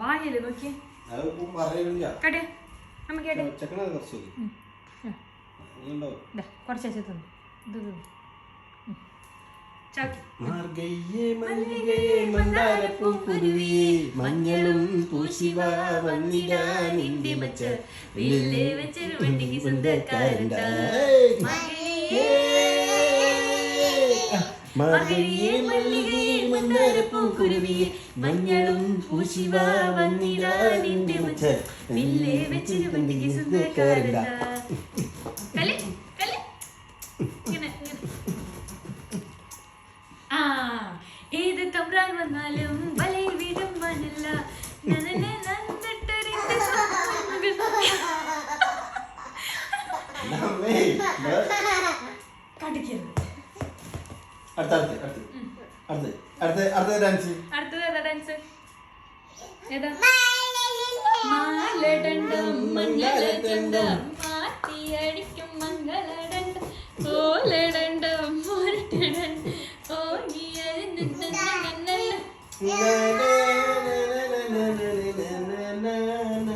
വായല്ലേ നോക്കിയേ നമുക്ക് കുറച്ച് തിന്നു മാർഗയ്യേ മല്ലികയെ മന്ദാരപ്പൂക്കുരുവിയെ മഞ്ഞളും പൂശിവ വന്നിടാ നിന്റെ മച്ച. വില്ലേ വെച്ചൊരു വണ്ടിക്ക് സ്വന്തക്കാരന്റെ. മാർഗയ്യേ മല്ലികയെ മന്ദാരപ്പൂക്കുരുവിയെ മഞ്ഞളും പൂശിവ വന്നിടാ നിന്റെ മച്ച. വില്ല് വെച്ചൊരു വണ്ടിക്ക് സ്വന്തക്കാരന്റെ. ചൂടാൻ വന്നാലും വലയിൽ വീഴും മനല്ല മാറ്റിയടിക്കും മംഗളടണ്ട. ഓലടണ്ട ഓരട്ടടണ്ട ഓങ്ങിയ Na, na,